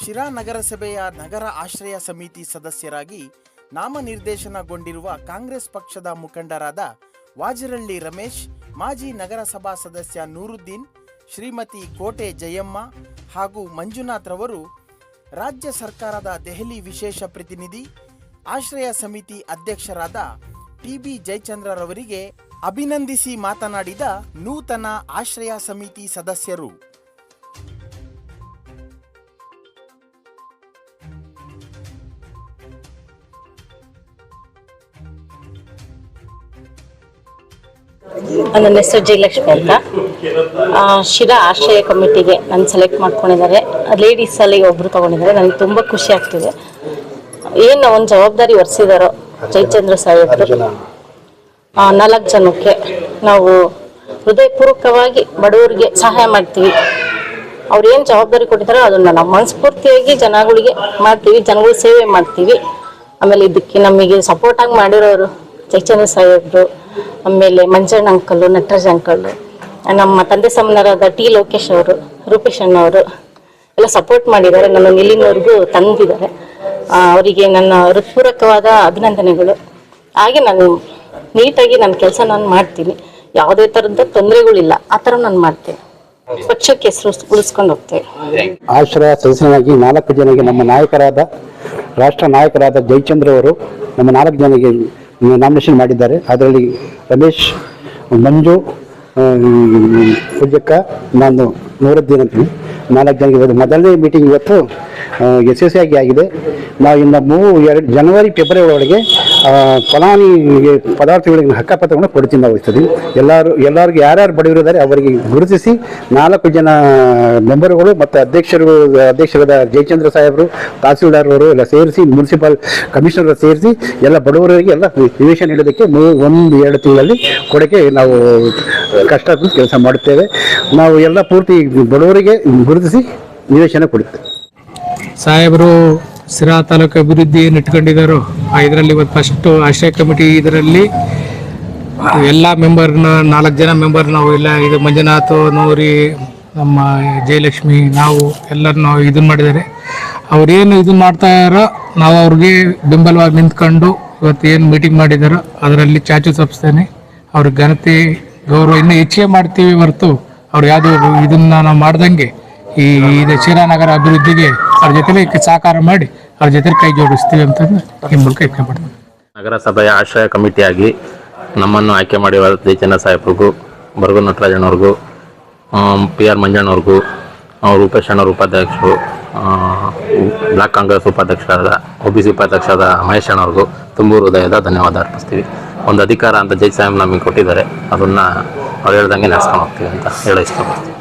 ಶಿರಾ ನಗರಸಭೆಯ ನಗರ ಆಶ್ರಯ ಸಮಿತಿ ಸದಸ್ಯರಾಗಿ ನಾಮನಿರ್ದೇಶನಗೊಂಡಿರುವ ಕಾಂಗ್ರೆಸ್ ಪಕ್ಷದ ಮುಖಂಡರಾದ ವಾಜರಳ್ಳಿ ರಮೇಶ್, ಮಾಜಿ ನಗರಸಭಾ ಸದಸ್ಯ ನೂರುದ್ದೀನ್, ಶ್ರೀಮತಿ ಕೋಟೆ ಜಯಮ್ಮ ಹಾಗೂ ಮಂಜುನಾಥ್ ರವರು ರಾಜ್ಯ ಸರ್ಕಾರದ ದೆಹಲಿ ವಿಶೇಷ ಪ್ರತಿನಿಧಿ, ಆಶ್ರಯ ಸಮಿತಿ ಅಧ್ಯಕ್ಷರಾದ ಟಿಬಿ ಜಯಚಂದ್ರರವರಿಗೆ ಅಭಿನಂದಿಸಿ ಮಾತನಾಡಿದ ನೂತನ ಆಶ್ರಯ ಸಮಿತಿ ಸದಸ್ಯರು. ನನ್ನ ಹೆಸರು ಜಯಲಕ್ಷ್ಮಿ ಅಂತ. ಶಿರಾ ಆಶ್ರಯ ಕಮಿಟಿಗೆ ನಾನು ಸೆಲೆಕ್ಟ್ ಮಾಡ್ಕೊಂಡಿದ್ದಾರೆ. ಲೇಡೀಸಲ್ಲಿ ಒಬ್ಬರು ತಗೊಂಡಿದ್ದಾರೆ. ನನಗೆ ತುಂಬ ಖುಷಿ ಆಗ್ತಿದೆ. ಏನು ಒಂದು ಜವಾಬ್ದಾರಿ ಹೊರಿಸಿದಾರೋ ಜಯಚಂದ್ರ ಸಾಹೇಬರು. ನಾಲ್ಕು ಜನಕ್ಕೆ ನಾವು ಹೃದಯಪೂರ್ವಕವಾಗಿ ಬಡವರಿಗೆ ಸಹಾಯ ಮಾಡ್ತೀವಿ. ಅವ್ರು ಏನು ಜವಾಬ್ದಾರಿ ಕೊಟ್ಟಿದ್ದಾರೋ ಅದನ್ನು ನಾವು ಮನಸ್ಫೂರ್ತಿಯಾಗಿ ಜನಗಳಿಗೆ ಮಾಡ್ತೀವಿ, ಜನಗಳ ಸೇವೆ ಮಾಡ್ತೀವಿ. ಆಮೇಲೆ ಇದಕ್ಕೆ ನಮಗೆ ಸಪೋರ್ಟ್ ಆಗಿ ಮಾಡಿರೋರು ಜಯಚಂದ್ರ ಸಾಹೇಬ್ರು. ಆಮೇಲೆ ಮಂಜಣ್ಣ ಅಂಕಲ್, ನಟರಾಜ್ ಅಂಕಲ್, ನಮ್ಮ ತಂದೆ ಸಮನರಾದ ಟಿ ಲೋಕೇಶ್ ಅವರು, ರೂಪೇಶ್ ಅಣ್ಣವರು ಎಲ್ಲ ಸಪೋರ್ಟ್ ಮಾಡಿದ್ದಾರೆ. ನಮ್ಮ ಇಲ್ಲಿನವರೆಗೂ ತಂದಿದ್ದಾರೆ. ಅವರಿಗೆ ನನ್ನ ಹೃತ್ಪೂರ್ವಕವಾದ ಅಭಿನಂದನೆಗಳು. ಹಾಗೆ ನಾನು ನೀಟಾಗಿ ನನ್ನ ಕೆಲಸ ನಾನು ಮಾಡ್ತೀನಿ. ಯಾವುದೇ ಥರದ ತೊಂದರೆಗಳಿಲ್ಲ. ಆ ಥರ ನಾನು ಮಾಡ್ತೀನಿ. ಪಕ್ಷಕ್ಕೆ ಹೆಸರು ಉಳಿಸ್ಕೊಂಡು ಹೋಗ್ತೇವೆ. ಆಶ್ರಯ ಸದಸ್ಯನಾಗಿ ನಾಲ್ಕು ಜನಗೆ ನಮ್ಮ ನಾಯಕರಾದ, ರಾಷ್ಟ್ರ ನಾಯಕರಾದ ಜಯಚಂದ್ರ ಅವರು ನಮ್ಮ ನಾಲ್ಕು ಜನರಿಗೆ ನಾಮಿನೇಷನ್ ಮಾಡಿದ್ದಾರೆ. ಅದರಲ್ಲಿ ರಮೇಶ್, ಮಂಜು ಪೂಜಕ್ಕ ನಾನು ನೂರದ್ದೀನ್ ಅಂತೀನಿ ನಾಲ್ಕು ಜನಕ್ಕೆ ಮೊದಲನೇ ಮೀಟಿಂಗ್ ಇವತ್ತು ಯಶಸ್ವಿಯಾಗಿ ಆಗಿದೆ. ನಾವು ಇನ್ನು ಮೂರು, ಎರಡು ಜನವರಿ ಫೆಬ್ರವರಿ ಒಳಗೆ ಫಲಾನುಭವಿಗೆ ಪದಾರ್ಥಗಳಿಗೆ ಹಕ್ಕಪತ್ರವನ್ನು ಕೊಡ್ತೀನಿ ನಾವು ಇರ್ತೀವಿ ಎಲ್ಲರೂ, ಎಲ್ಲರಿಗೂ ಯಾರ್ಯಾರು ಬಡವರಿದ್ದಾರೆ ಅವರಿಗೆ ಗುರುತಿಸಿ ನಾಲ್ಕು ಜನ ಮೆಂಬರ್ಗಳು ಮತ್ತು ಅಧ್ಯಕ್ಷರು, ಅಧ್ಯಕ್ಷರಾದ ಜಯಚಂದ್ರ ಸಾಹೇಬರು, ತಹಸೀಲ್ದಾರ್ ಅವರು ಎಲ್ಲ ಸೇರಿಸಿ, ಮುನ್ಸಿಪಲ್ ಕಮಿಷನರ್ ಸೇರಿಸಿ ಎಲ್ಲ ಬಡವರಿಗೆ ಎಲ್ಲ ನಿವೇಶನ ನೀಡೋದಕ್ಕೆ ಒಂದು, ಎರಡು ತಿಂಗಳಲ್ಲಿ ಕೊಡೋಕ್ಕೆ ನಾವು ಕಷ್ಟ ಕೆಲಸ ಮಾಡುತ್ತೇವೆ. ನಾವು ಎಲ್ಲ ಪೂರ್ತಿ ಬಡವರಿಗೆ ಗುರುತಿಸಿ ನಿವೇಶನ ಕೊಡುತ್ತೇವೆ. ಸಾಹೇಬರು ಸಿರಾ ತಾಲೂಕು ಅಭಿವೃದ್ಧಿ ಏನು ಇಟ್ಕೊಂಡಿದ್ದಾರೋ ಇದರಲ್ಲಿ ಇವತ್ತು ಫಸ್ಟು ಆಶ್ರಯ ಕಮಿಟಿ ಇದರಲ್ಲಿ ಎಲ್ಲ ಮೆಂಬರ್ನ ನಾಲ್ಕು ಜನ ಮೆಂಬರ್ ನಾವು ಇಲ್ಲ, ಇದು ಮಂಜುನಾಥ್, ನೂರಿ, ನಮ್ಮ ಜಯಲಕ್ಷ್ಮಿ, ನಾವು ಎಲ್ಲರೂ ನಾವು ಇದನ್ನ ಮಾಡಿದ್ದಾರೆ ಅವ್ರೇನು ಇದನ್ನ ಮಾಡ್ತಾ ಇದ್ದಾರೋ ನಾವು ಅವ್ರಿಗೆ ಬೆಂಬಲವಾಗಿ ನಿಂತ್ಕೊಂಡು ಇವತ್ತು ಏನು ಮೀಟಿಂಗ್ ಮಾಡಿದಾರೋ, ಅದರಲ್ಲಿ ಚಾಚು ತಪ್ಪಿಸ್ತೇನೆ ಅವ್ರ ಘನತೆ, ಗೌರವ ಇನ್ನೂ ಹೆಚ್ಚಿಗೆ ಮಾಡ್ತೀವಿ ಹೊರತು, ಅವ್ರು ಯಾವುದು ಇದನ್ನ ನಾವು ಮಾಡ್ದಂಗೆ ಈ ಇದು ಶಿರಾನಗರ ಅಭಿವೃದ್ಧಿಗೆ ಅವ್ರ ಜೊತೆಲಿ ಸಹಕಾರ ಮಾಡಿ ಅವ್ರ ಜೊತೆ ಕೈ ಜೋಡಿಸ್ತೀವಿ ಅಂತಂದು ಈ ಮೂಲಕ ನಗರಸಭೆಯ ಆಶ್ರಯ ಕಮಿಟಿಯಾಗಿ ನಮ್ಮನ್ನು ಆಯ್ಕೆ ಮಾಡಿರುವ ಜಯಚಂದ್ರ ಸಾಹೇಬ್ರಿಗೂ ಬರಗು ನಟರಾಜನವ್ರಿಗೂ ಪಿ ಆರ್ ಮಂಜಣ್ಣವ್ರಿಗೂ ರೂಪೇಶ್ ಅಣ್ಣವ್ರ ಉಪಾಧ್ಯಕ್ಷರು ಬ್ಲಾಕ್ ಕಾಂಗ್ರೆಸ್ ಉಪಾಧ್ಯಕ್ಷರಾದ, ಒ ಬಿ ಸಿ ಉಪಾಧ್ಯಕ್ಷರಾದ ಮಹೇಶ್ ಅಣ್ಣವ್ರಿಗೂ ತುಂಬ ಹೃದಯದ ಧನ್ಯವಾದ ಅರ್ಪಿಸ್ತೀವಿ. ಒಂದು ಅಧಿಕಾರ ಅಂತ ಜೈ ಸಾಹೇಬ್ ನಮಗೆ ಕೊಟ್ಟಿದ್ದಾರೆ. ಅದನ್ನು ಅವ್ರು ಹೇಳ್ದಂಗೆ ನಡೆಸ್ಕೊಂಡು ಹೋಗ್ತೀವಿ ಅಂತ ಹೇಳ ಇಷ್ಟಪಡ್ತೀವಿ